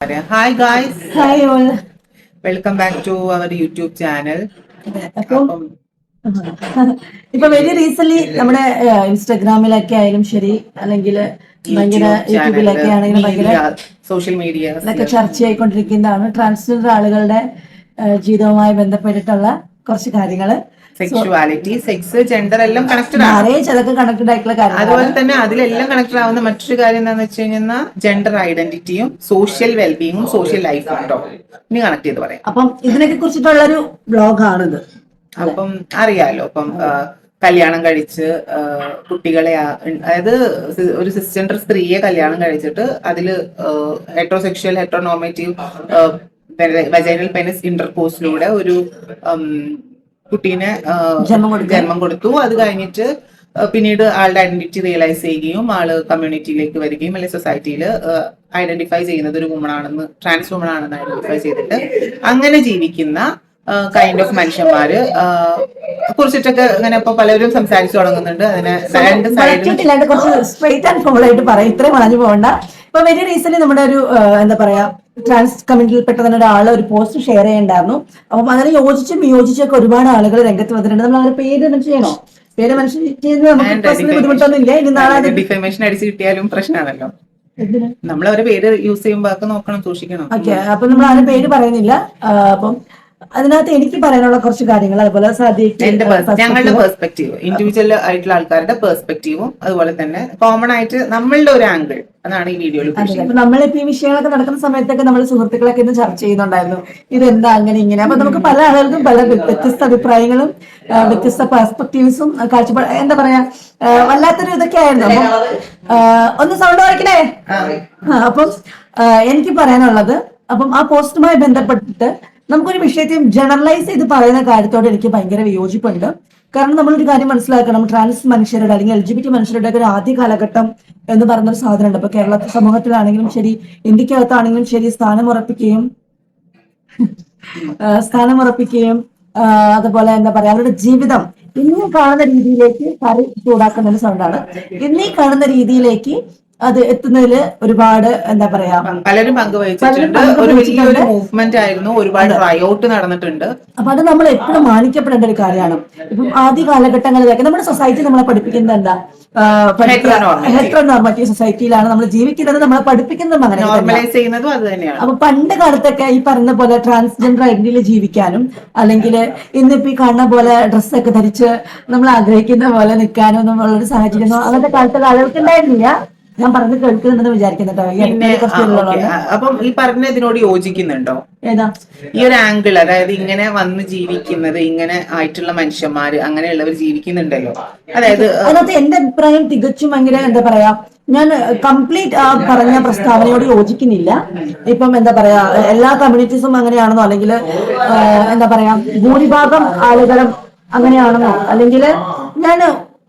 Hi guys hi all welcome back to our YouTube channel അപ്പം ഇപ്പൊ very recent നമ്മുടെ ഇൻസ്റ്റാഗ്രാമിലൊക്കെ ആയാലും ശരി അല്ലെങ്കിൽ ഭയങ്കര യൂട്യൂബിലൊക്കെ ആണെങ്കിലും ഭയങ്കര സോഷ്യൽ മീഡിയ ഇതൊക്കെ ചർച്ചയായിക്കൊണ്ടിരിക്കുന്നതാണ് ട്രാൻസ്ജെൻഡർ ആളുകളുടെ ജീവിതവുമായി ബന്ധപ്പെട്ടിട്ടുള്ള കുറച്ച് കാര്യങ്ങൾ. സെക്ഷ്വാലിറ്റി സെക്സ് ജെൻഡർ എല്ലാം കണക്റ്റഡ് ആണ്. മാരേജ് അതൊക്കെ കണക്റ്റഡ് ആയിട്ടുള്ള അതുപോലെ തന്നെ അതിലെല്ലാം കണക്റ്റഡ് ആവുന്ന മറ്റൊരു കാര്യം എന്താണെന്ന് വെച്ച് കഴിഞ്ഞാൽ ജെൻഡർ ഐഡന്റിറ്റിയും സോഷ്യൽ വെൽബീങ്ങും സോഷ്യൽ ലൈഫും കേട്ടോ ഇനി കണക്ട് ചെയ്ത് പറയാം. അപ്പം ഇതിനൊക്കെ കുറിച്ചിട്ടുള്ള ഒരു ബ്ലോഗാണിത് അപ്പം അറിയാലോ അപ്പം ആ, കല്യാണം കഴിച്ച് ആ, കുട്ടികളെ ആ- അതായത് സി- ഒരു സിസ്റ്റർ സ്ത്രീയെ കല്യാണം കഴിച്ചിട്ട് അതിൽ ഹെട്രോസെക്ഷൽ ഹെട്രോനോമേറ്റീവ് വെജൈനൽ പെനിസ് ഇന്റർകോഴ്സിലൂടെ ഒരു ഉം, കുട്ടീനെ ജന്മം കൊടുത്തു. അത് കഴിഞ്ഞിട്ട് പിന്നീട് ആളുടെ ഐഡന്റിറ്റി റിയലൈസ് ചെയ്യുകയും ആൾ കമ്മ്യൂണിറ്റിയിലേക്ക് വരികയും അല്ലെങ്കിൽ സൊസൈറ്റിയിൽ ഐഡന്റിഫൈ ചെയ്യുന്നത് ഒരു വുമൺ ആണെന്ന് ട്രാൻസ് വുമൺ ആണെന്ന് ഐഡന്റിഫൈ ചെയ്തിട്ട് അങ്ങനെ ജീവിക്കുന്ന കൈൻഡ് ഓഫ് മനുഷ്യന്മാര് കുറിച്ചിട്ടൊക്കെ ഇങ്ങനെ ഇപ്പൊ പലരും സംസാരിച്ചു തുടങ്ങുന്നുണ്ട്. അതിനെ രണ്ട് കുറച്ച് സ്ട്രേറ്റ് ആൻഡ് ഫോൾ ആയിട്ട് പറയാം. ഇത്രയും വളഞ്ഞു പോകണ്ട. ഇപ്പൊ വെരി റീസെന്റ് നമ്മുടെ ഒരു എന്താ പറയാ ട്രാൻസ് കമ്മ്യൂണിറ്റിയിൽപ്പെട്ട തന്നെ ഒരാൾ ഒരു പോസ്റ്റ് ഷെയർ ചെയ്യണ്ടായിരുന്നു അപ്പം അതിനെ യോജിച്ചും വിയോജിച്ചൊക്കെ ഒരുപാട് ആളുകൾ രംഗത്ത് വന്നിട്ടുണ്ട്. നമ്മൾ അവരുടെ പേര് മെൻഷൻ ചെയ്യണോ? പേര് മെൻഷൻ ചെയ്യുന്നത് നമുക്ക് ബുദ്ധിമുട്ടൊന്നും ഇല്ല ഇനി നാളെ ഡിഫമേഷൻ അടിച്ച് കിട്ടിയാലും പ്രശ്നമാണല്ലോ. നമ്മൾ അവരുടെ പേര് യൂസ് ചെയ്യുമ്പോൾ നോക്കണം സൂക്ഷിക്കണം. ഓക്കെ അപ്പൊ നമ്മൾ ആരും പേര് പറയുന്നില്ല. അപ്പം അതിനകത്ത് എനിക്ക് പറയാനുള്ള കുറച്ച് കാര്യങ്ങൾ അതുപോലെ സാദിഖ് എന്റെ pers- ഞങ്ങളുടെ പെർസ്പെക്റ്റീവ് ഇൻഡിവിജ്വൽ ആയിട്ടുള്ള ആൾക്കാരുടെ പെർസ്പെക്റ്റീവും അതുപോലെ തന്നെ കോമൺ ആയിട്ട് നമ്മളുടെ ഒരു ആംഗിൾ അതാണ് ഈ വീഡിയോയിൽ ഉദ്ദേശിക്കുന്നത്. നമ്മളിപ്പോ ഈ വിഷയങ്ങളൊക്കെ നടക്കുന്ന സമയത്തൊക്കെ നമ്മൾ സുഹൃത്തുക്കളൊക്കെ ഇന്ന് ചർച്ച ചെയ്യുന്നുണ്ടായിരുന്നു. ഇതെന്താ അങ്ങനെ ഇങ്ങനെ? അപ്പൊ നമുക്ക് പല ആളുകൾക്കും പല വ്യ- വ്യത്യസ്ത അഭിപ്രായങ്ങളും ആ, വ്യത്യസ്ത പെർസ്പെക്ടീവ്സും കാഴ്ചപ്പാട് എന്താ പറയാ ആ, വല്ലാത്തൊരു ഇതൊക്കെ ആയിരുന്നു. അപ്പം ആ, ഒന്ന് സൗണ്ട് കുറയ്ക്കണേ ആ, അപ്പം ആ, എനിക്ക് പറയാനുള്ളത് അപ്പം ആ പോസ്റ്റുമായി ബന്ധപ്പെട്ടിട്ട് നമുക്കൊരു വിഷയത്തെ ജനറലൈസ് ചെയ്ത് പറയുന്ന കാര്യത്തോട് എനിക്ക് ഭയങ്കര വിയോജിപ്പുണ്ട്. കാരണം നമ്മളൊരു കാര്യം മനസ്സിലാക്കണം. ട്രാൻസ് മനുഷ്യരുടെ അല്ലെങ്കിൽ എൽ ജി ബി ടി മനുഷ്യരുടെ ഒരു ആദ്യ കാലഘട്ടം എന്ന് പറയുന്നൊരു സാധനമുണ്ട്. ഇപ്പൊ കേരള സമൂഹത്തിലാണെങ്കിലും ശരി ഇന്ത്യക്കകത്താണെങ്കിലും ശരി സ്ഥാനം ഉറപ്പിക്കുകയും ആ, സ്ഥാനം ഉറപ്പിക്കുകയും അതുപോലെ എന്താ പറയാ അവരുടെ ജീവിതം ഇന്നീ കാണുന്ന രീതിയിലേക്ക് കറി ചൂടാക്കുന്ന ഒരു സൗണ്ടാണ് ഇന്നീ കാണുന്ന രീതിയിലേക്ക് അത് എത്തുന്നതിൽ ഒരുപാട് എന്താ പറയാ പലരും പങ്കുവഹിച്ചിട്ടുണ്ട്. ഒരു വലിയൊരു മൂവ്മെന്റ് ആയിരുന്നു ഒരുപാട് റയോട്ട് നടന്നിട്ടുണ്ട്. അപ്പൊ അത് നമ്മൾ എപ്പോഴും മാനിക്കപ്പെടേണ്ട ഒരു കാര്യമാണ്. ഇപ്പം ആദ്യ കാലഘട്ടങ്ങളിലൊക്കെ നമ്മുടെ സൊസൈറ്റി നമ്മളെ പഠിപ്പിക്കുന്നത് എന്താ. ഹെട്രോനോർമറ്റീവ് സൊസൈറ്റിയിലാണ് നമ്മൾ ജീവിക്കുന്നത് നമ്മളെ പഠിപ്പിക്കുന്നതും അങ്ങനെ നോർമലൈസ് ചെയ്യുന്നതും അത് തന്നെയാണ്. അപ്പൊ പണ്ട് കാലത്തൊക്കെ ഈ പറഞ്ഞ പോലെ ട്രാൻസ്ജെൻഡർ ഐഡന്റിറ്റിയിൽ ജീവിക്കാനും അല്ലെങ്കിൽ ഇന്നിപ്പോ ഈ കാണുന്ന പോലെ ഡ്രസ്സൊക്കെ ധരിച്ച് നമ്മൾ ആഗ്രഹിക്കുന്ന പോലെ നിൽക്കാനും നമ്മളുള്ളൊരു സാഹചര്യം അങ്ങനത്തെ അന്നത്തെ കാലത്തുള്ള ആളുകൾക്ക് ഉണ്ടായിരുന്നില്ല. ഞാൻ പറഞ്ഞ് കേൾക്കുന്നുണ്ടെന്ന് വിചാരിക്കുന്നുണ്ടോ. പിന്നെ അപ്പം ഈ പറഞ്ഞതിനോട് യോജിക്കുന്നുണ്ടോ? ഏതാ? ഈ ഒരു ആംഗിൾ അതായത് ഇങ്ങനെ വന്ന് ജീവിക്കുന്നത് ഇങ്ങനെ ആയിട്ടുള്ള മനുഷ്യന്മാര് അങ്ങനെയുള്ളവർ ജീവിക്കുന്നുണ്ടല്ലോ. അതായത് അതിനകത്ത് എന്റെ അഭിപ്രായം തികച്ചും ഭയങ്കര എന്താ പറയാ ഞാൻ കംപ്ലീറ്റ് ആ പറഞ്ഞ പ്രസ്താവനയോട് യോജിക്കുന്നില്ല. ഇപ്പം എന്താ പറയാ എല്ലാ കമ്മ്യൂണിറ്റീസും അങ്ങനെയാണെന്നോ അല്ലെങ്കിൽ എന്താ പറയാ ഭൂരിഭാഗം ആളുകളും അങ്ങനെയാണെന്നോ അല്ലെങ്കിൽ ഞാൻ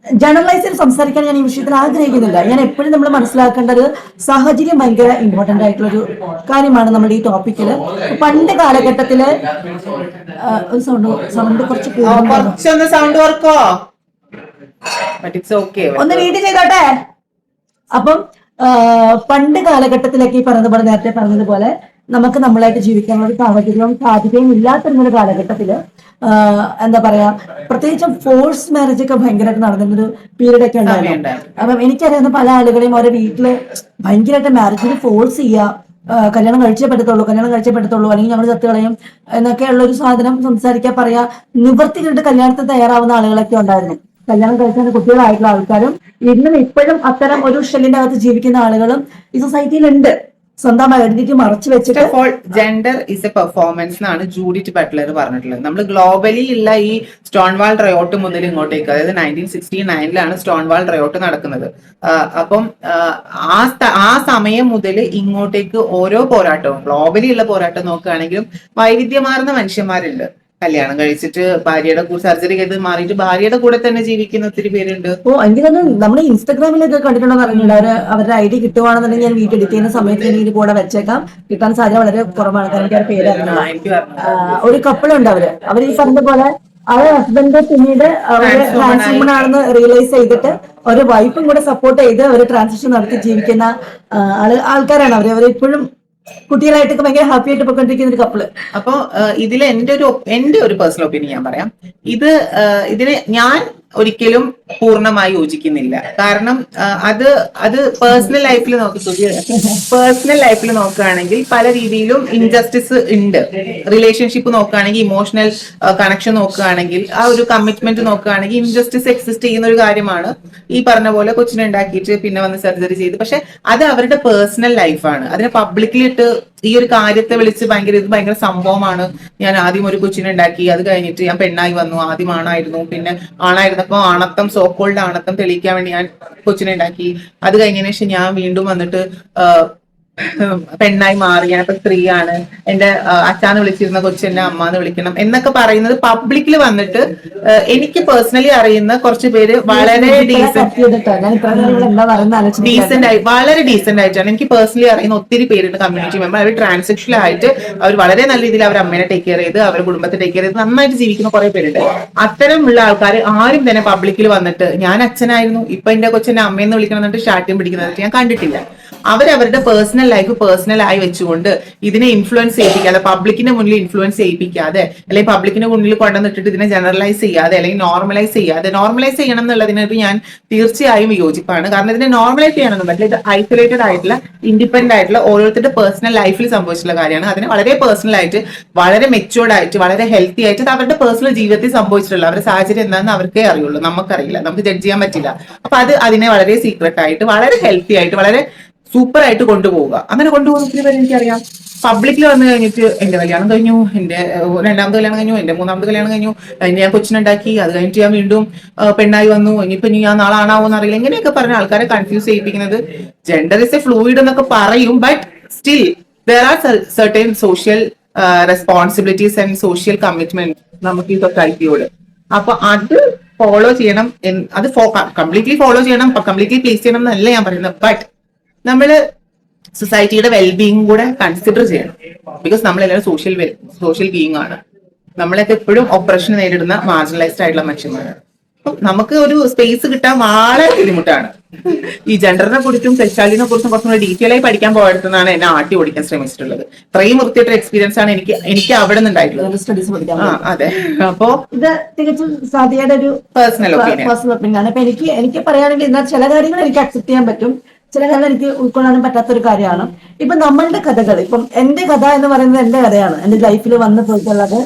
ചെയ്ത് സംസാരിക്കാൻ ഞാൻ ഈ വിഷയത്തിൽ ആഗ്രഹിക്കുന്നില്ല. ഞാൻ എപ്പോഴും നമ്മൾ മനസ്സിലാക്കേണ്ട ഒരു സാഹചര്യം ഭയങ്കര ഇമ്പോർട്ടന്റ് ആയിട്ടുള്ള ഒരു കാര്യമാണ് നമ്മുടെ ഈ ടോപ്പിക്കിൽ പണ്ട് കാലഘട്ടത്തിൽ സൗണ്ട് സൗണ്ട് കുറച്ച് സൗണ്ട് വർക്കോ? ഒന്ന് വീട്ടിൽ ചെയ്തോട്ടെ? അപ്പം പണ്ട് കാലഘട്ടത്തിലൊക്കെ ഈ പറഞ്ഞതുപോലെ നേരത്തെ പറഞ്ഞതുപോലെ നമുക്ക് നമ്മളായിട്ട് ജീവിക്കാനുള്ള ഒരു സാഹചര്യവും സാധ്യതയും ഇല്ലാത്തിരുന്നൊരു കാലഘട്ടത്തിൽ എന്താ പറയാ പ്രത്യേകിച്ചും ഫോഴ്സ് മാരേജ് ഒക്കെ ഭയങ്കരമായിട്ട് നടന്നിരുന്നൊരു പീരീഡ് ഒക്കെ ഉണ്ടായിരുന്നു. അപ്പം എനിക്കറിയാവുന്ന പല ആളുകളെയും അവരുടെ വീട്ടിൽ ഭയങ്കരമായിട്ട് മാരേജിന് ഫോഴ്സ് ചെയ്യുക കല്യാണം കഴിച്ചേ പറ്റത്തുള്ളൂ കല്യാണം കഴിച്ചേ പറ്റത്തുള്ളൂ അല്ലെങ്കിൽ ഞങ്ങൾ ചത്ത് കളയും എന്നൊക്കെയുള്ള ഒരു സാധനം സംസാരിക്കാൻ പറയാ നിവർത്തി കണ്ട് കല്യാണത്തിന് തയ്യാറാവുന്ന ആളുകളൊക്കെ ഉണ്ടായിരുന്നു. കല്യാണം കഴിക്കുന്ന കുട്ടികളായിട്ടുള്ള ആൾക്കാരും ഇന്നും ഇപ്പോഴും അത്തരം ഒരു ഷെല്ലിന്റെ അകത്ത് ജീവിക്കുന്ന ആളുകളും ഈ സൊസൈറ്റിയിലുണ്ട് സ്വന്തം എഴുതിയിട്ട് മറച്ചു വെച്ചിട്ട് fall gender is a performance എന്നാണ് ജൂഡിറ്റ് ബട്ട്ലർ പറഞ്ഞിട്ടുള്ളത്. നമ്മൾ ഗ്ലോബലി ഉള്ള ഈ സ്റ്റോൺവാൾ റയോട്ട് മുതൽ ഇങ്ങോട്ടേക്ക് അതായത് നയന്റീൻ സിക്സ്റ്റി നയനിലാണ് സ്റ്റോൺവാൾ റയോട്ട് നടക്കുന്നത്. അപ്പം ആ ആ സമയം മുതൽ ഇങ്ങോട്ടേക്ക് ഓരോ പോരാട്ടവും ഗ്ലോബലി ഉള്ള പോരാട്ടം നോക്കുകയാണെങ്കിലും വൈവിധ്യമാർന്ന മനുഷ്യന്മാരുണ്ട്. കല്യാണം കഴിച്ചിട്ട് ഭാര്യയുടെ കൂടെ സർജറി ചെയ്ത് മാറിയിട്ട് ഭാര്യയുടെ കൂടെ തന്നെ ജീവിക്കുന്ന ഒത്തിരി പേരുണ്ട്. ഓ എനിക്ക് തന്നെ നമ്മുടെ ഇൻസ്റ്റാഗ്രാമിലൊക്കെ കണ്ടിട്ടുണ്ടോ പറഞ്ഞിട്ടുണ്ട്? അവർ അവരുടെ ഐ ഡി കിട്ടുവാണെന്നുണ്ടെങ്കിൽ ഞാൻ വീട്ടിൽ എഡിറ്റ് ചെയ്യുന്ന സമയത്ത് എനിക്ക് കൂടെ വെച്ചേക്കാം. കിട്ടാൻ സാധ്യത വളരെ കുറവാണ്. കാരണം എനിക്ക് പേര് ഒരു കപ്പിളുണ്ട് അവർ. അവർ ഈ പറഞ്ഞ പോലെ അവരെ ഹസ്ബൻഡ് പിന്നീട് അവർ Trans woman ട്രാൻസ് വുമൺ ആണെന്ന് റിയലൈസ് ചെയ്തിട്ട് ഒരു വൈഫും കൂടെ സപ്പോർട്ട് ചെയ്ത് അവർ ട്രാൻസിഷൻ നടത്തി ജീവിക്കുന്ന ആൾ ആൾക്കാരാണ് അവർ. അവർ ഇപ്പോഴും കുട്ടികളായിട്ടൊക്കെ ഭയങ്കര ഹാപ്പി ആയിട്ട് പോയിക്കൊണ്ടിരിക്കുന്ന ഒരു കപ്പിൾ അപ്പോ ഇതിൽ എന്റെ ഒരു എന്റെ ഒരു പേഴ്സണൽ ഒപ്പീനിയൻ ഞാൻ പറയാം. ഇത് ഇതിന് ഞാൻ ഒരിക്കലും പൂർണമായി യോജിക്കുന്നില്ല. കാരണം അത് അത് പേഴ്സണൽ ലൈഫിൽ നോക്കി പേഴ്സണൽ ലൈഫിൽ നോക്കുകയാണെങ്കിൽ പല രീതിയിലും ഇൻജസ്റ്റിസ് ഉണ്ട്. റിലേഷൻഷിപ്പ് നോക്കുകയാണെങ്കിൽ ഇമോഷണൽ കണക്ഷൻ നോക്കുകയാണെങ്കിൽ ആ ഒരു കമ്മിറ്റ്മെന്റ് നോക്കുകയാണെങ്കിൽ ഇൻജസ്റ്റിസ് എക്സിസ്റ്റ് ചെയ്യുന്ന ഒരു കാര്യമാണ്. ഈ പറഞ്ഞ പോലെ കൊച്ചിനെ ഉണ്ടാക്കിയിട്ട് പിന്നെ വന്ന് സർജറി ചെയ്ത്. പക്ഷെ അത് അവരുടെ പേഴ്സണൽ ലൈഫാണ് അതിനെ പബ്ലിക്കലി ഇട്ട് ഈ ഒരു കാര്യത്തെ വിളിച്ച് ഭയങ്കര ഇത് ഭയങ്കര സംഭവമാണ്. ഞാൻ ആദ്യം ഒരു കൊച്ചിനെ ഉണ്ടാക്കി അത് കഴിഞ്ഞിട്ട് ഞാൻ പെണ്ണായി വന്നു. ആദ്യം ആണായിരുന്നു പിന്നെ ആണായിരുന്നപ്പോ ആണത്തം സോക്കോൾഡ് ആണത്തം തെളിയിക്കാൻ വേണ്ടി ഞാൻ കൊച്ചിനെ ഉണ്ടാക്കി. അത് കഴിഞ്ഞതിന് ശേഷം ഞാൻ വീണ്ടും വന്നിട്ട് പെണ്ണായി മാറി ഞാൻ ഞാനിപ്പോ ആണ് എന്റെ അച്ഛാന്ന് വിളിച്ചിരുന്ന കൊച്ചെന്നെ അമ്മാന്ന് വിളിക്കണം എന്നൊക്കെ പറയുന്നത് പബ്ലിക്കിൽ വന്നിട്ട് എനിക്ക് പേഴ്സണലി അറിയുന്ന കുറച്ച് പേര് വളരെ ഡീസെന്റ് ആയി വളരെ ഡീസെന്റ് ആയിട്ടാണ്. എനിക്ക് പേഴ്സണലി അറിയുന്ന ഒത്തിരി പേരുണ്ട് കമ്മ്യൂണിറ്റി മെമ്പർ അവർ ട്രാൻസാക്ഷൻ ആയിട്ട് അവർ വളരെ നല്ല രീതിയിൽ അവർ അമ്മേനെ ടേക്ക് കെയർ ചെയ്ത് അവരുടെ കുടുംബത്തെ ടേക്ക് കെയർ ചെയ്ത് നന്നായിട്ട് ജീവിക്കുന്ന കുറെ പേരുണ്ട്. അത്തരമുള്ള ആൾക്കാർ ആരും തന്നെ പബ്ലിക്കിൽ വന്നിട്ട് ഞാൻ അച്ഛനായിരുന്നു ഇപ്പൊ എന്റെ കൊച്ചെന്നെ അമ്മയെന്ന് വിളിക്കണം എന്നിട്ട് ഷാട്ടിയും പിടിക്കുന്നതായിട്ട് ഞാൻ കണ്ടിട്ടില്ല. അവരവരുടെ പേഴ്സണൽ ലൈഫ് പേഴ്സണൽ ആയി വെച്ചുകൊണ്ട് ഇതിനെ ഇൻഫ്ലുവൻസ് ചെയ്യിപ്പിക്കാതെ പബ്ലിക്കിന്റെ മുന്നിൽ ഇൻഫ്ലുവൻസ് ചെയ്യിപ്പിക്കാതെ അല്ലെങ്കിൽ പബ്ലിക്കിന്റെ മുന്നിൽ കൊണ്ടുവന്നിട്ടിട്ട് ഇതിനെ ജനറലൈസ് ചെയ്യാതെ അല്ലെങ്കിൽ നോർമലൈസ് ചെയ്യാതെ നോർമലൈസ് ചെയ്യണം എന്നുള്ളതിനൊരു ഞാൻ തീർച്ചയായും യോജിപ്പാണ്. കാരണം ഇതിനെ നോർമലൈസ് ചെയ്യണമെന്ന് പറ്റില്ല. ഇത് ഐസൊലേറ്റഡ് ആയിട്ടുള്ള ഇൻഡിപെൻഡന്റ് ആയിട്ടുള്ള ഓരോരുത്തരുടെ പേഴ്സണൽ ലൈഫിൽ സംഭവിച്ചിട്ടുള്ള കാര്യമാണ്. അതിനെ വളരെ പേഴ്സണൽ ആയിട്ട് വളരെ മെച്ചുവേർഡ് ആയിട്ട് വളരെ ഹെൽത്തി ആയിട്ട് അവരുടെ പേഴ്സണൽ ജീവിതത്തിൽ സംഭവിച്ചിട്ടുള്ള അവരുടെ സാഹചര്യം എന്താണെന്ന് അവർക്കേ അറിയുള്ളൂ. നമുക്കറിയില്ല. നമുക്ക് ജഡ്ജ് ചെയ്യാൻ പറ്റില്ല. അപ്പൊ അത് അതിനെ വളരെ സീക്രട്ട് ആയിട്ട് വളരെ ഹെൽത്തി ആയിട്ട് വളരെ സൂപ്പർ ആയിട്ട് കൊണ്ടുപോവുക. അങ്ങനെ കൊണ്ടുപോകുന്ന ഒത്തിരി പേര് എനിക്കറിയാം. പബ്ലിക്കിൽ വന്നു കഴിഞ്ഞിട്ട് എന്റെ കല്യാണം കഴിഞ്ഞു എന്റെ രണ്ടാമത്തെ രണ്ടാമത് കല്യാണം കഴിഞ്ഞു എന്റെ മൂന്നാമത് കല്യാണം കഴിഞ്ഞു. ഞാൻ കൊച്ചിനുണ്ടാക്കി അത് കഴിഞ്ഞിട്ട് ഞാൻ വീണ്ടും പെണ്ണായി വന്നു. ഇനിയിപ്പോ ഇനി ഞാൻ നാളെ ആണാവോന്ന് അറിയില്ല ഇങ്ങനെയൊക്കെ പറഞ്ഞ ആൾക്കാരെ കൺഫ്യൂസ് ചെയ്യിപ്പിക്കുന്നത്. ജെൻഡർ ഇസ് എ ഫ്ലൂയിഡ് എന്നൊക്കെ പറയും but still there are certain social responsibilities and social commitment നമുക്ക് ഈ സൊസൈറ്റിയോട് അപ്പൊ അത് ഫോളോ ചെയ്യണം അത് കംപ്ലീറ്റ്ലി ഫോളോ ചെയ്യണം കംപ്ലീറ്റ്ലി പ്ലേസ് ചെയ്യണം എന്നല്ല ഞാൻ പറയുന്നത്. ബട്ട് നമ്മൾ സൊസൈറ്റിയുടെ വെൽബീങ് കൂടെ കൺസിഡർ ചെയ്യണം. ബിക്കോസ് നമ്മളെല്ലാവരും സോഷ്യൽ സോഷ്യൽ ബീങ് ആണ്. നമ്മളൊക്കെ എപ്പോഴും ഓപ്പറേഷൻ നേരിടുന്ന മാർജിനലൈസ്ഡ് ആയിട്ടുള്ള മനുഷ്യന്മാരാണ്. അപ്പം നമുക്ക് ഒരു സ്പേസ് കിട്ടാൻ വളരെ ബുദ്ധിമുട്ടാണ്. ഈ ജെൻഡറിനെ കുറിച്ചും സെക്ഷാലിനെ കുറിച്ചും കുറച്ചും കൂടി ഡീറ്റെയിൽ ആയി പഠിക്കാൻ പോയടുത്തുനിന്നാണ് എന്നെ ആട്ടി ഓടിക്കാൻ ശ്രമിച്ചിട്ടുള്ളത്. ഇത്രയും വൃത്തിയായിട്ട് എക്സ്പീരിയൻസ് ആണ് എനിക്ക് എനിക്ക് അവിടെ നിന്നുണ്ടായിട്ടുള്ളത്. ആ അതെ. അപ്പോ ഇത് തികച്ചും സാധ്യയുടെ ഒരു പേഴ്സണൽ ഒപ്പീനിയൻ പേഴ്സണൽ ഒപ്പീനിയൻ ആണ്. അപ്പൊ എനിക്ക് എനിക്ക് പറയുകയാണെങ്കിൽ എന്നാൽ ചില കാര്യങ്ങൾ എനിക്ക് അക്സെപ്റ്റ് ചെയ്യാൻ പറ്റും. ചില കഥ എനിക്ക് ഉൾക്കൊള്ളാനും പറ്റാത്തൊരു കാര്യമാണ്. ഇപ്പൊ നമ്മളുടെ കഥകൾ ഇപ്പം എന്റെ കഥ എന്ന് പറയുന്നത് എന്റെ കഥയാണ്. എന്റെ ലൈഫിൽ വന്നു പോയിട്ടുള്ളത്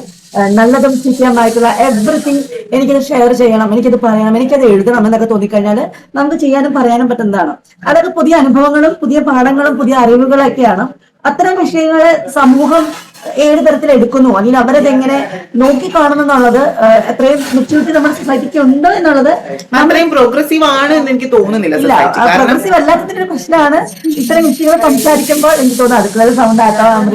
നല്ലതും ചീത്തയുമായിട്ടുള്ള എവറിത്തിങ് എനിക്കത് ഷെയർ ചെയ്യണം എനിക്കത് പറയണം എനിക്കത് എഴുതണം എന്നൊക്കെ തോന്നിക്കഴിഞ്ഞാൽ നമുക്ക് ചെയ്യാനും പറയാനും പറ്റുന്നതാണ്. അതൊക്കെ പുതിയ അനുഭവങ്ങളും പുതിയ പാഠങ്ങളും പുതിയ അറിവുകളൊക്കെയാണ്. അത്തരം വിഷയങ്ങളെ സമൂഹം ഏത് തരത്തിൽ എടുക്കുന്നു. അല്ലെങ്കിൽ അവരത് എങ്ങനെ നോക്കിക്കാണുന്നു എന്നുള്ളത് എത്രയും മെച്ചൂരിറ്റി നമ്മുടെ സൊസൈറ്റിക്ക് ഉണ്ട് എന്നുള്ളത് അത്രയും പ്രോഗ്രസീവ് ആണ് എന്ന് എനിക്ക് തോന്നുന്നില്ല ഇല്ല പ്രോഗ്രസീവ് അല്ലാത്തതിന്റെ ഒരു പ്രശ്നമാണ്. ഇത്തരം വിഷയങ്ങൾ സംസാരിക്കുമ്പോൾ എനിക്ക് തോന്നുന്നു അടുക്കള സൗണ്ട് ആക്കാം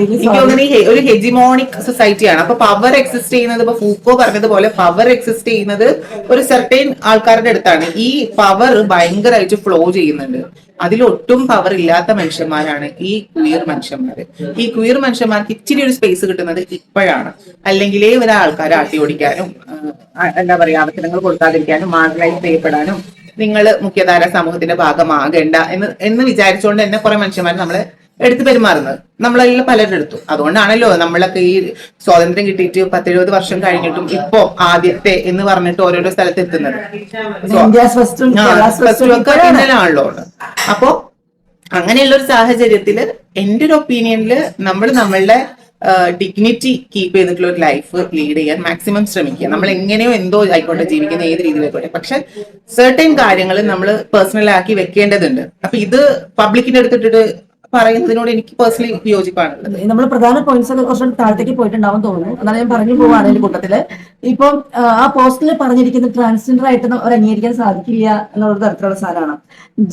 ഒരു ഹെജിമോണിക് സൊസൈറ്റിയാണ് അപ്പൊ പവർ എക്സിസ്റ്റ് ചെയ്യുന്നത് ഇപ്പൊ ഫൂക്കോ പറഞ്ഞതുപോലെ പവർ എക്സിസ്റ്റ് ചെയ്യുന്നത് ഒരു സെർട്ടൈൻ ആൾക്കാരുടെ അടുത്താണ്. ഈ പവർ ഭയങ്കരമായിട്ട് ഫ്ലോ ചെയ്യുന്നുണ്ട്. അതിലൊട്ടും പവർ ഇല്ലാത്ത മനുഷ്യന്മാരാണ് ഈ ക്വീർ മനുഷ്യന്മാര്. ഈ ക്വീർ മനുഷ്യന്മാർക്ക് ഇച്ചിരി ഒരു സ്പേസ് കിട്ടുന്നത് ഇപ്പോഴാണ്. അല്ലെങ്കിൽ ഇവരെ ആൾക്കാരെ ആട്ടി ഓടിക്കാനും എന്താ പറയുക അവസരങ്ങൾ കൊടുക്കാതിരിക്കാനും മാർഗലൈസ് ചെയ്യപ്പെടാനും നിങ്ങൾ മുഖ്യധാര സമൂഹത്തിന്റെ ഭാഗമാകേണ്ട എന്ന് എന്ന് വിചാരിച്ചുകൊണ്ട് തന്നെ കുറെ മനുഷ്യന്മാർ നമ്മളെ എടുത്തു പെരുമാറുന്നത്. നമ്മളെല്ലാം പലരും എടുത്തു അതുകൊണ്ടാണല്ലോ നമ്മളൊക്കെ ഈ സ്വാതന്ത്ര്യം കിട്ടിയിട്ട് പത്തെഴുപത് വർഷം കഴിഞ്ഞിട്ടും ഇപ്പോ ആദ്യത്തെ എന്ന് പറഞ്ഞിട്ട് ഓരോരോ സ്ഥലത്ത് എത്തുന്നത്. ഒക്കെ പിന്നിലാണല്ലോ. അപ്പോ അങ്ങനെയുള്ള ഒരു സാഹചര്യത്തിൽ എന്റെ ഒരു ഒപ്പീനിയനിൽ നമ്മൾ നമ്മളുടെ ഡിഗ്നിറ്റി കീപ്പ് ചെയ്തിട്ടുള്ള ഒരു ലൈഫ് ലീഡ് ചെയ്യാൻ മാക്സിമം ശ്രമിക്കുക. നമ്മൾ എങ്ങനെയോ എന്തോ ആയിക്കോട്ടെ ജീവിക്കുന്ന ഏത് രീതിയിലായിക്കോട്ടെ പക്ഷെ സെർട്ടൈൻ കാര്യങ്ങൾ നമ്മൾ പേഴ്സണലാക്കി വെക്കേണ്ടതുണ്ട്. അപ്പൊ ഇത് പബ്ലിക്കിന്റെ അടുത്തിട്ടിട്ട് പറയുന്നതിനോട് എനിക്ക് പേഴ്സണലി വിയോജിപ്പാണുള്ളത് നമ്മൾ പ്രധാന പോയിന്റ്സ് ഒക്കെ കുറച്ചും താഴത്തേക്ക് പോയിട്ടുണ്ടാവും തോന്നുന്നു. എന്നാലും ഞാൻ പറഞ്ഞു പോവാണ് എന്റെ കൂട്ടത്തിൽ. ഇപ്പം ആ, പോസ്റ്റിൽ പറഞ്ഞിരിക്കുന്ന ട്രാൻസ്ജെൻഡർ ആയിട്ട് അവർ അംഗീകരിക്കാൻ സാധിക്കില്ല എന്നുള്ള തരത്തിലുള്ള സാധനമാണ്.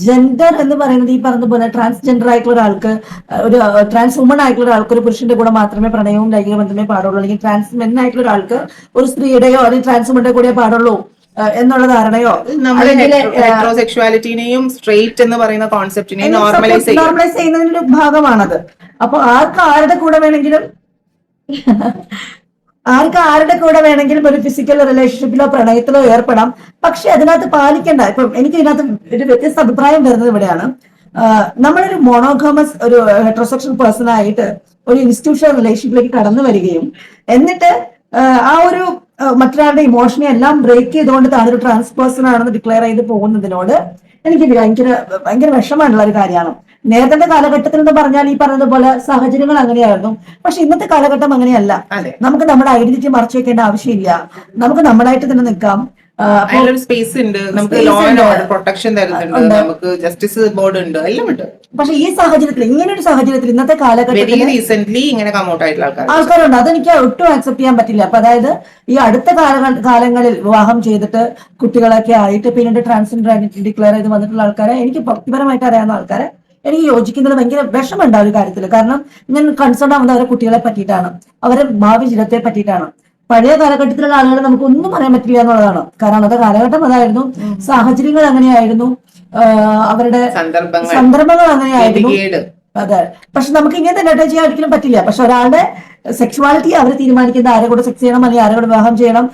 ജെൻഡർ എന്ന് പറയുന്നത് ഈ പറഞ്ഞ പോലെ ട്രാൻസ്ജെൻഡർ ആയിട്ടുള്ള ഒരാൾക്ക് ഒരു ട്രാൻസ് വുമൺ ആയിട്ടുള്ള ഒരാൾക്ക് ഒരു പുരുഷന്റെ കൂടെ മാത്രമേ പ്രണയവും ലൈംഗിക ബന്ധമേ പാടുള്ളൂ. അല്ലെങ്കിൽ ട്രാൻസ് മെൻ ആയിട്ടുള്ള ഒരാൾക്ക് ഒരു സ്ത്രീയുടെയോ അല്ലെങ്കിൽ ട്രാൻസ് വുമന്റെ കൂടെ പാടുള്ളൂ. എന്നുള്ള ധാരണയോ? നമ്മൾ സ്ട്രേറ്റ് എന്ന് പറയുന്ന കോൺസെപ്റ്റിനെയും നോർമലൈസ് നോർമലൈസ് ചെയ്യുന്നതിന്റെ ഭാഗമാണത്. അപ്പൊ ആർക്ക് ആരുടെ കൂടെ വേണമെങ്കിലും ആർക്ക് ആരുടെ കൂടെ വേണമെങ്കിലും ഒരു ഫിസിക്കൽ റിലേഷൻഷിപ്പിലോ പ്രണയത്തിലോ ഏർപ്പെടാം. പക്ഷെ അതിനകത്ത് പാലിക്കേണ്ട ഇപ്പം എനിക്ക് ഇതിനകത്ത് ഒരു വ്യത്യസ്ത അഭിപ്രായം വരുന്നത് ഇവിടെയാണ്. നമ്മളൊരു മോണോഗോമസ് ഒരു ഹെട്രോസെക്ഷൽ പേഴ്സൺ ആയിട്ട് ഒരു ഇൻസ്റ്റിറ്റ്യൂഷണൽ റിലേഷൻഷിപ്പിലേക്ക് കടന്നു വരികയും എന്നിട്ട് ആ, ഒരു മറ്റൊരാളുടെ ഇമോഷനെ എല്ലാം ബ്രേക്ക് ചെയ്തുകൊണ്ട് താനൊരു ട്രാൻസ് പേഴ്സൺ ആണെന്ന് ഡിക്ലെയർ ചെയ്ത് പോകുന്നതിനോട് എനിക്ക് ഭയങ്കര ഭയങ്കര വിഷമമുള്ള ഒരു കാര്യമാണ്. നേരത്തെ കാലഘട്ടത്തിൽ എന്ന് പറഞ്ഞാൽ ഈ പറഞ്ഞതുപോലെ സാഹചര്യങ്ങൾ അങ്ങനെയായിരുന്നു. പക്ഷെ ഇന്നത്തെ കാലഘട്ടം അങ്ങനെയല്ല. നമുക്ക് നമ്മുടെ ഐഡന്റിറ്റി മറച്ചു വെക്കേണ്ട ആവശ്യമില്ല. നമുക്ക് നമ്മളായിട്ട് തന്നെ നിൽക്കാം. അതിലൊരു സ്പേസ് ഉണ്ട്. നമുക്ക് ലോ ആൻഡ് ഓർഡർ പ്രൊട്ടക്ഷൻ തരുന്നുണ്ട്. നമുക്ക് ജസ്റ്റിസ് ബോർഡ് ഉണ്ട്. എല്ലാം ഉണ്ട്. പക്ഷെ ഈ സാഹചര്യത്തിൽ ഇങ്ങനെ ഒരു സാഹചര്യത്തിൽ ഇന്നത്തെ കാലഘട്ടത്തിൽ റീസെന്റ് ഇങ്ങനെ കമൗട്ട് ആയിട്ടുള്ള ആൾക്കാർ ആൾക്കാരുണ്ട്. അതെനിക്ക് ഒട്ടും ആക്സെപ്റ്റ് ചെയ്യാൻ പറ്റില്ല. അപ്പൊ അതായത് ഈ അടുത്ത കാല കാലങ്ങളിൽ വിവാഹം ചെയ്തിട്ട് കുട്ടികളൊക്കെ ആയിട്ട് പിന്നീട് ട്രാൻസ്ജെൻഡർ ആയിട്ട് ഡിക്ലെയർ ചെയ്ത് വന്നിട്ടുള്ള ആൾക്കാരെ എനിക്ക് ഭക്തിപരമായിട്ട് അറിയാവുന്ന ആൾക്കാരെ എനിക്ക് യോജിക്കുന്നത് ഭയങ്കര വിഷമുണ്ട് ആ ഒരു കാര്യത്തിൽ കാരണം ഞാൻ കൺസേൺ ആവുന്നത് അവരെ കുട്ടികളെ പറ്റിയിട്ടാണ്. അവരെ ഭാവി ജീവിതത്തെ പറ്റിയിട്ടാണ്. പഴയ കാലഘട്ടത്തിലുള്ള ആളുകളെ നമുക്ക് ഒന്നും പറയാൻ പറ്റില്ല എന്നുള്ളതാണ്. കാരണം അന്നത്തെ കാലഘട്ടം അതായിരുന്നു. സാഹചര്യങ്ങൾ അങ്ങനെയായിരുന്നു. അവരുടെ സന്ദർഭങ്ങൾ സന്ദർഭങ്ങൾ അങ്ങനെയായിരുന്നു. അതെ. പക്ഷെ നമുക്ക് ഇങ്ങനെ തന്നെ അറ്റാച്ച് ചെയ്യാൻ ഒരിക്കലും പറ്റില്ല. പക്ഷെ ഒരാളുടെ സെക്ഷുവാലിറ്റി അവർ തീരുമാനിക്കുന്നത് ആരെ കൂടെ സെക്സ് ചെയ്യണം അല്ലെങ്കിൽ ആരെ കൂടെ വിവാഹം ചെയ്യണം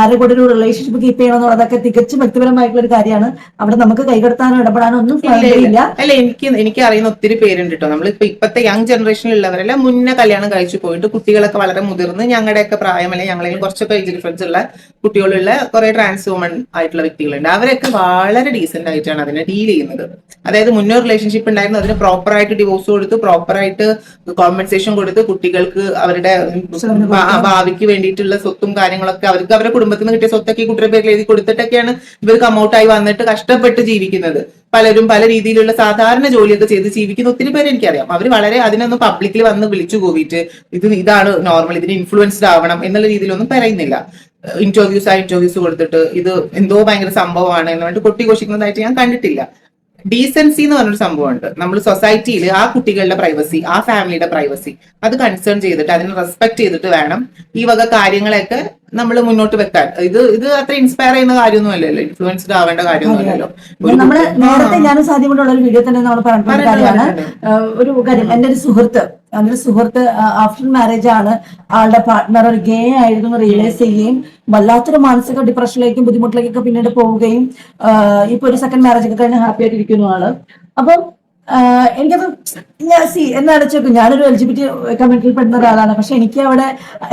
ആരെ കൂടെ ഒരു റിലേഷൻഷിപ്പ് കീപ്പ് ചെയ്യണം എന്നുള്ളതൊക്കെ തികച്ചും വ്യക്തിപരമായിട്ടുള്ള ഒരു കാര്യമാണ്. അവിടെ നമുക്ക് കൈകടത്താനോ ഇടപെടാനോ ഒന്നും ഇല്ല അല്ല എനിക്ക് എനിക്ക് അറിയുന്ന ഒത്തിരി പേരുണ്ട് കേട്ടോ നമ്മൾ ഇപ്പൊ ഇപ്പത്തെ യങ് ജനറേഷനിലുള്ളവരെല്ലാം മുന്നേ കല്യാണം കഴിച്ചു പോയിട്ട് കുട്ടികളൊക്കെ വളരെ മുതിർന്ന് ഞങ്ങളുടെയൊക്കെ പ്രായം അല്ലെങ്കിൽ ഞങ്ങളെയും കുറച്ചൊക്കെ ഏജ് ഡിഫറൻസ് ഉള്ള കുട്ടികളുള്ള കുറെ ട്രാൻസ് വുമൺ ആയിട്ടുള്ള വ്യക്തികളുണ്ട്. അവരൊക്കെ വളരെ ഡീസെന്റ് ആയിട്ടാണ് അതിനെ ഡീൽ ചെയ്യുന്നത്. അതായത് മുന്നേ റിലേഷൻഷിപ്പ് ഉണ്ടായിരുന്നു അതിന് പ്രോപ്പറായിട്ട് ഡിവോഴ്സ് കൊടുത്ത് പ്രോപ്പറായിട്ട് കോമ്പൻസേഷൻ കൊടുത്ത് കുട്ടികൾക്ക് അവരുടെ ഭാവിക്ക് വേണ്ടിയിട്ടുള്ള സ്വത്തും കാര്യങ്ങളൊക്കെ അവർക്ക് അവരുടെ കുടുംബത്തിൽ നിന്ന് കിട്ടിയ സ്വത്തൊക്കെ ഈ കുട്ടിയുടെ പേരിൽ എഴുതി കൊടുത്തിട്ടൊക്കെയാണ് ഇവർ കമൗട്ടായി വന്നിട്ട് കഷ്ടപ്പെട്ട് ജീവിക്കുന്നത്. പലരും പല രീതിയിലുള്ള സാധാരണ ജോലിയൊക്കെ ചെയ്ത് ജീവിക്കുന്ന ഒത്തിരി പേര് എനിക്കറിയാം. അവർ വളരെ അതിനൊന്നും പബ്ലിക്കിൽ വന്ന് വിളിച്ചു പോയിട്ട് ഇത് ഇതാണ് നോർമൽ ഇതിന് ഇൻഫ്ലുവൻസ്ഡ് ആവണം എന്നുള്ള രീതിയിലൊന്നും പറയുന്നില്ല. ഇന്റർവ്യൂസ് ആ ഇന്റർവ്യൂസ് കൊടുത്തിട്ട് ഇത് എന്തോ ഭയങ്കര സംഭവമാണ് എന്ന് പറഞ്ഞിട്ട് കൊട്ടിഘോഷിക്കുന്നതായിട്ട് ഞാൻ കണ്ടിട്ടില്ല. ഡീസൻസി എന്ന് പറഞ്ഞൊരു സംഭവമുണ്ട്. നമ്മൾ സൊസൈറ്റിയിൽ ആ കുട്ടികളുടെ പ്രൈവസി ആ ഫാമിലിയുടെ പ്രൈവസി അത് കൺസേൺ ചെയ്തിട്ട് അതിനെ റെസ്പെക്ട് ചെയ്തിട്ട് വേണം ഈ വക കാര്യങ്ങളൊക്കെ നമ്മൾ മുന്നോട്ട് വെക്കാൻ. ഇത് ഇത് അത്ര ഇൻസ്പയർ ചെയ്യുന്ന കാര്യമൊന്നുമല്ലല്ലോ ഇൻഫ്ലുവൻസ്ഡ് ആവേണ്ട കാര്യമൊന്നുമല്ലല്ലോ നമ്മൾ നമ്മൾ നേരത്തെ ഞാൻ സാധ്യം കൊണ്ടുള്ള ഒരു വീഡിയോ തന്നെ നമ്മൾ പറഞ്ഞിട്ടുള്ള ഒരു പറഞ്ഞിട്ടുണ്ട്, കാര്യമാണ് ഒരു കാര്യം. എന്റെ ഒരു സുഹൃത്ത് ഒരു സുഹൃത്ത് ആഫ്റ്റർ മാരേജ് ആണ് ആളുടെ പാർട്ണർ ഒരു ഗേ ആയിരുന്നു റിയലൈസ് ചെയ്യുകയും വല്ലാത്തൊരു മാനസിക ഡിപ്രഷനിലേക്കും ബുദ്ധിമുട്ടിലേക്കൊക്കെ പിന്നീട് പോവുകയും ഇപ്പൊ ഒരു സെക്കൻഡ് മാരേജ് ഒക്കെ കഴിഞ്ഞ് ഹാപ്പി ആയിട്ട് ഇരിക്കുന്നു ആൾ. അപ്പം എനിക്കത് ഞാൻ സി എന്നാ വെച്ചേക്കും ഞാനൊരു എൽ ജി ബി കമ്മ്യൂണിറ്റിയിൽ പെടുന്ന ഒരാളാണ്. പക്ഷെ എനിക്ക് അവിടെ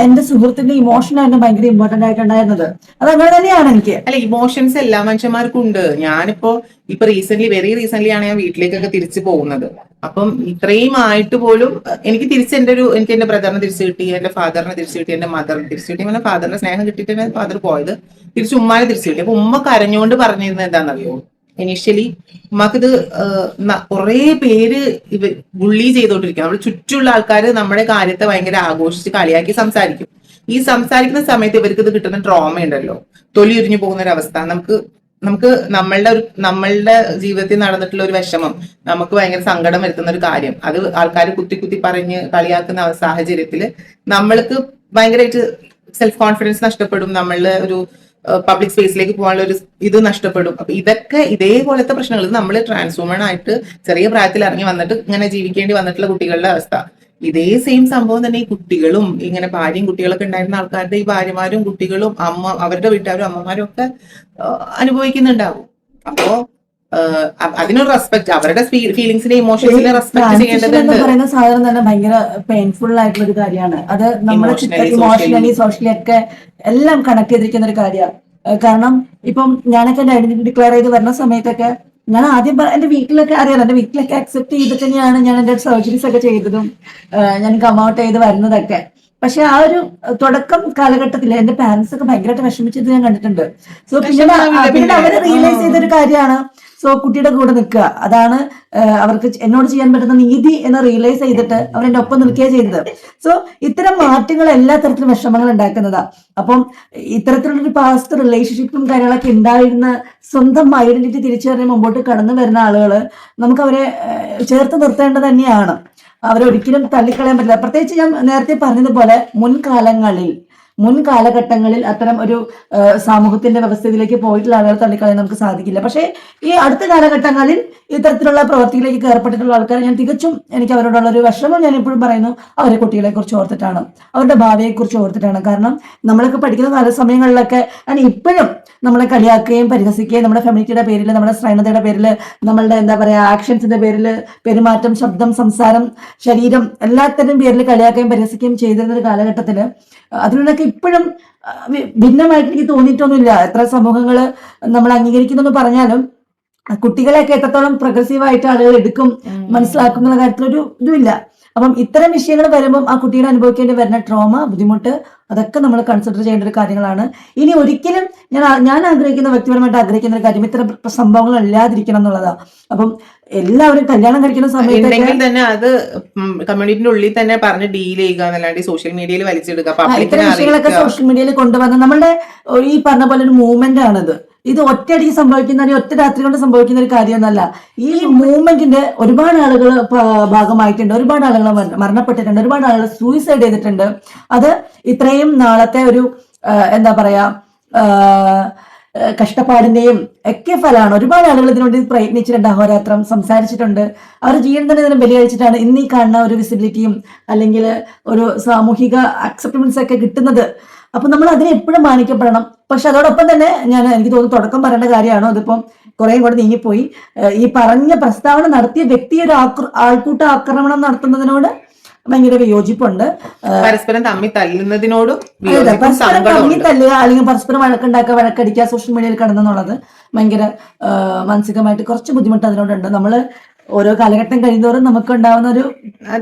എന്റെ സുഹൃത്തിന്റെ ഇമോഷൻ ആയിരുന്നു ഭയങ്കര ഇമ്പോർട്ടന്റ് ആയിട്ടുണ്ടായിരുന്നത് അത് അങ്ങനെ തന്നെയാണ് എനിക്ക്. അല്ല ഇമോഷൻസ് എല്ലാ മനുഷ്യന്മാർക്കും ഉണ്ട് ഞാനിപ്പോ ഇപ്പൊ റീസെന്റ് വെരി റീസെന്റ് ആണ് ഞാൻ വീട്ടിലേക്കൊക്കെ തിരിച്ചു പോകുന്നത്. അപ്പം ഇത്രയും ആയിട്ട് പോലും എനിക്ക് തിരിച്ച് എന്റെ ഒരു എനിക്ക് എന്റെ ബ്രദറിനെ തിരിച്ചു കിട്ടി എന്റെ ഫാദറിനെ തിരിച്ചു കിട്ടി എന്റെ മദറിനെ തിരിച്ചു കിട്ടി. അങ്ങനെ ഫാദറിന്റെ സ്നേഹം കിട്ടിയിട്ട് ഫാദർ പോയത്. തിരിച്ചു ഉമ്മാനെ തിരിച്ചു കിട്ടി. അപ്പൊ ഉമ്മ കരഞ്ഞുകൊണ്ട് പറഞ്ഞിരുന്നത് എന്താണെന്നറിയോ? ഇനീഷ്യലി നമുക്കിത് കുറെ പേര് ഇവ ബുള്ളി ചെയ്തോണ്ടിരിക്കും. നമ്മുടെ ചുറ്റുമുള്ള ആൾക്കാർ നമ്മുടെ കാര്യത്തെ ഭയങ്കര ആഘോഷിച്ച് കളിയാക്കി സംസാരിക്കും. ഈ സംസാരിക്കുന്ന സമയത്ത് ഇവർക്ക് ഇത് കിട്ടുന്ന ട്രോമ ഉണ്ടല്ലോ. തൊലി ഉരിഞ്ഞു പോകുന്ന ഒരു അവസ്ഥ നമുക്ക് നമുക്ക് നമ്മളുടെ ഒരു നമ്മളുടെ ജീവിതത്തിൽ നടന്നിട്ടുള്ള ഒരു വിഷമം. നമുക്ക് ഭയങ്കര സങ്കടം വരുത്തുന്ന ഒരു കാര്യം. അത് ആൾക്കാർ കുത്തി കുത്തി പറഞ്ഞ് കളിയാക്കുന്ന സാഹചര്യത്തിൽ നമ്മൾക്ക് ഭയങ്കരമായിട്ട് സെൽഫ് കോൺഫിഡൻസ് നഷ്ടപ്പെടും. നമ്മളുടെ ഒരു പബ്ലിക് സ്പേസിലേക്ക് പോകാനുള്ള ഒരു ഇത് നഷ്ടപ്പെടും. അപ്പൊ ഇതൊക്കെ ഇതേപോലത്തെ പ്രശ്നങ്ങൾ. നമ്മൾ ട്രാൻസ്ഫോമൺ ആയിട്ട് ചെറിയ പ്രായത്തിൽ ഇറങ്ങി വന്നിട്ട് ഇങ്ങനെ ജീവിക്കേണ്ടി വന്നിട്ടുള്ള കുട്ടികളുടെ അവസ്ഥ. ഇതേ സെയിം സംഭവം തന്നെ ഈ കുട്ടികളും ഇങ്ങനെ ഭാര്യയും കുട്ടികളൊക്കെ ഉണ്ടായിരുന്ന ആൾക്കാരുടെ ഈ ഭാര്യമാരും കുട്ടികളും അമ്മ അവരുടെ വീട്ടുകാരും അമ്മമാരും ഒക്കെ അനുഭവിക്കുന്നുണ്ടാവും. അപ്പോ അതിനൊരു റെസ്പെക്ട് അവരുടെ ഫീലിങ്സിനെ ഇമോഷൻസിനെ റെസ്പെക്ട് ചെയ്യേണ്ടത് ചെയ്യേണ്ടതുണ്ട്. പറയുന്ന സാധനം തന്നെ ഭയങ്കര പെയിൻഫുൾ ആയിട്ടുള്ള ഒരു കാര്യമാണ്. അത് നമ്മുടെ Emotionally, ഇമോഷണലി സോഷ്യലി ഒക്കെ എല്ലാം കണക്ട് ചെയ്തിരിക്കുന്ന ഒരു കാര്യമാണ് കാരണം ഇപ്പം ഞാനൊക്കെ എന്റെ ഐഡന്റിറ്റി ഡിക്ലെയർ ചെയ്ത് വരുന്ന സമയത്തൊക്കെ ഞാൻ ആദ്യം എന്റെ വീട്ടിലൊക്കെ അറിയാം എന്റെ വീട്ടിലൊക്കെ അക്സെപ്റ്റ് ചെയ്തിട്ട് തന്നെയാണ് ഞാൻ എന്റെ സർജറീസ് ഒക്കെ ചെയ്തതും ഞാൻ കമൗട്ട് ചെയ്ത് വരുന്നതൊക്കെ. പക്ഷെ ആ ഒരു തുടക്കം കാലഘട്ടത്തിൽ എന്റെ പാരന്റ്സ് ഒക്കെ ഭയങ്കരമായിട്ട് വിഷമിച്ചത് ഞാൻ കണ്ടിട്ടുണ്ട്. സോ പിന്നെ ആ, അവർ റിയലൈസ് ചെയ്ത ചെയ്തൊരു കാര്യമാണ് സോ കുട്ടിയുടെ കൂടെ നിൽക്കുക. അതാണ് അവർക്ക് എന്നോട് ചെയ്യാൻ പറ്റുന്ന നീതി എന്ന് റിയലൈസ് ചെയ്തിട്ട് അവർ എന്റെ ഒപ്പം നിൽക്കുകയാണ് ചെയ്തത്. സോ ഇത്തരം മാറ്റങ്ങൾ എല്ലാ തരത്തിലും വിഷമങ്ങൾ ഉണ്ടാക്കുന്നതാ. അപ്പം ഇത്തരത്തിലുള്ളൊരു പാസ്റ്റ് റിലേഷൻഷിപ്പും കാര്യങ്ങളൊക്കെ ഉണ്ടായിരുന്ന സ്വന്തം ഐഡന്റിറ്റി തിരിച്ചറിഞ്ഞ് മുമ്പോട്ട് കടന്നു വരുന്ന ആളുകൾ നമുക്ക് അവരെ ചേർത്ത് നിർത്തേണ്ടത് തന്നെയാണ്. അവരൊരിക്കലും തള്ളിക്കളയാൻ പറ്റില്ല. പ്രത്യേകിച്ച് ഞാൻ നേരത്തെ പറഞ്ഞതുപോലെ മുൻകാലങ്ങളിൽ മുൻ കാലഘട്ടങ്ങളിൽ അത്തരം ഒരു സമൂഹത്തിന്റെ വ്യവസ്ഥയിലേക്ക് പോയിട്ടുള്ള ആളുകൾ തള്ളിക്കളയാൻ നമുക്ക് സാധിക്കില്ല. പക്ഷേ ഈ അടുത്ത കാലഘട്ടങ്ങളിൽ ഇത്തരത്തിലുള്ള പ്രവർത്തിയിലേക്ക് ഏർപ്പെട്ടിട്ടുള്ള ആൾക്കാർ ഞാൻ തികച്ചും എനിക്ക് അവരോടുള്ള ഒരു വിഷമം ഞാൻ എപ്പോഴും പറയുന്നു അവരെ കുട്ടികളെ കുറിച്ച് ഓർത്തിട്ടാണ്. അവരുടെ ഭാവിയെ കുറിച്ച് ഓർത്തിട്ടാണ്. കാരണം നമ്മളൊക്കെ പഠിക്കുന്ന കാല സമയങ്ങളിലൊക്കെ ഞാൻ ഇപ്പോഴും നമ്മളെ കളിയാക്കുകയും പരിഹസിക്കുകയും നമ്മുടെ ഫെമിനിറ്റിയുടെ പേരിൽ നമ്മുടെ ശ്രൈണതയുടെ പേരിൽ നമ്മളുടെ എന്താ പറയുക ആക്ഷൻസിന്റെ പേരിൽ പെരുമാറ്റം ശബ്ദം സംസാരം ശരീരം എല്ലാത്തരം പേരിൽ കളിയാക്കുകയും പരിഹസിക്കുകയും ചെയ്തിരുന്ന ഒരു കാലഘട്ടത്തിൽ അതിനൊക്കെ ഇപ്പോഴും ആ, വി- ഭിന്നമായിട്ട് എനിക്ക് തോന്നിയിട്ടൊന്നുമില്ല. എത്ര സമൂഹങ്ങൾ നമ്മൾ അംഗീകരിക്കുന്നു പറഞ്ഞാലും കുട്ടികളെയൊക്കെ എത്രത്തോളം പ്രഗ്രസീവായിട്ട് ആയിട്ട് ആളുകൾ എടുക്കും മനസ്സിലാക്കും എന്നുള്ള കാര്യത്തിൽ ഒരു ഇതുമില്ല. അപ്പം ഇത്തരം വിഷയങ്ങൾ വരുമ്പം ആ കുട്ടികൾ അനുഭവിക്കേണ്ടി വരുന്ന ട്രോമ ബുദ്ധിമുട്ട് അതൊക്കെ നമ്മൾ കൺസിഡർ ചെയ്യേണ്ട ഒരു കാര്യങ്ങളാണ്. ഇനി ഒരിക്കലും ഞാൻ ഞാൻ ആഗ്രഹിക്കുന്ന വ്യക്തിപരമായിട്ട് ആഗ്രഹിക്കുന്ന ഒരു കാര്യം ഇത്തരം സംഭവങ്ങൾ ഇല്ലാതിരിക്കണം എന്നുള്ളതാണ് അപ്പം എല്ലാവരും കല്യാണം കഴിക്കുന്ന സമയത്ത് തന്നെ അത് കമ്മ്യൂണിറ്റിന്റെ ഉള്ളിൽ തന്നെ പറഞ്ഞ് ഡീൽ ചെയ്യുക എന്നല്ലാണ്ട് സോഷ്യൽ മീഡിയയിൽ വലിച്ചെടുക്കുക ഇത്തരം വിഷയങ്ങളൊക്കെ സോഷ്യൽ മീഡിയയിൽ കൊണ്ടുവന്ന് നമ്മളുടെ ഈ പറഞ്ഞ പോലെ ഒരു മൂവ്മെന്റ് ആണിത്. ഇത് ഒറ്റയടിക്ക് സംഭവിക്കുന്ന ഒറ്റ രാത്രി കൊണ്ട് സംഭവിക്കുന്ന ഒരു കാര്യമൊന്നല്ല ഈ മൂവ്മെന്റിന്റെ ഒരുപാട് ആളുകൾ ഭാഗമായിട്ടുണ്ട്. ഒരുപാട് ആളുകൾ മരണപ്പെട്ടിട്ടുണ്ട്. ഒരുപാട് ആളുകൾ സൂയിസൈഡ് ചെയ്തിട്ടുണ്ട്. അത് ഇത്രയും നാളത്തെ ഒരു എന്താ പറയാ കഷ്ടപ്പാടിന്റെയും ഒക്കെ ഫലമാണ്. ഒരുപാട് ആളുകൾ ഇതിനുവേണ്ടി പ്രയത്നിച്ചിട്ടുണ്ട്. അഹോരാത്രം സംസാരിച്ചിട്ടുണ്ട്. അവർ ജീവൻ തന്നെ ഇതിനെ ബലികഴിച്ചിട്ടാണ് ഇന്ന് ഈ കാണുന്ന ഒരു വിസിബിലിറ്റിയും അല്ലെങ്കിൽ ഒരു സാമൂഹിക അക്സെപ്റ്റൻസ് ഒക്കെ കിട്ടുന്നത്. അപ്പൊ നമ്മൾ അതിനെ എപ്പോഴും മാനിക്കപ്പെടണം. പക്ഷെ അതോടൊപ്പം തന്നെ ഞാൻ എനിക്ക് തോന്നുന്നു തുടക്കം പറയേണ്ട കാര്യമാണ്? അതിപ്പം കുറേ കൂടെ നീങ്ങിപ്പോയി. ഈ പറഞ്ഞ പ്രസ്താവന നടത്തിയ വ്യക്തി ഒരു ആൾക്കൂട്ട ആക്രമണം നടത്തുന്നതിനോട് ഭയങ്കര വിയോജിപ്പുണ്ട്. പരസ്പരം തമ്മി തല്ലുന്നതിനോടും പരസ്പരം തമ്മി തല്ലുക അല്ലെങ്കിൽ പരസ്പരം വഴക്കുണ്ടാക്കുക വഴക്കടിക്കുക സോഷ്യൽ മീഡിയയിൽ കിടന്നെന്നുള്ളത് ഭയങ്കര മാനസികമായിട്ട് കുറച്ച് ബുദ്ധിമുട്ട് അതിനോടുണ്ട്. നമ്മൾ ഓരോ കാലഘട്ടം കഴിയുന്നതോറും നമുക്ക് ഉണ്ടാവുന്ന ഒരു.